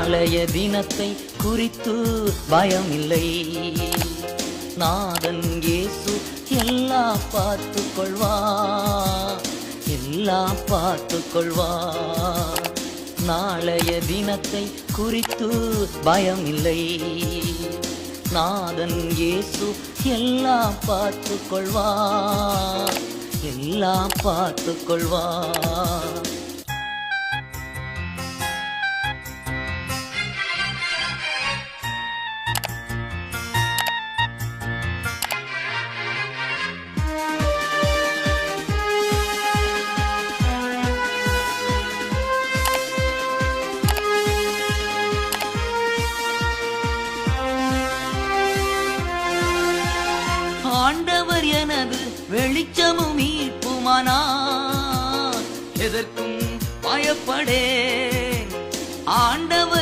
நாளைய தினத்தை குறித்து பயமில்லை. நாதன் இயேசு எல்லாம் பார்த்து கொள்வா எல்லாம் பார்த்து கொள்வா நாளைய தினத்தை குறித்து பயமில்லை. நாதன் இயேசு எல்லாம் பார்த்து கொள்வா எல்லாம் பார்த்து கொள்வா அவர் எனது வெளிச்சமும் மீட்புமானா எதற்கும் பயப்படே. ஆண்டவர்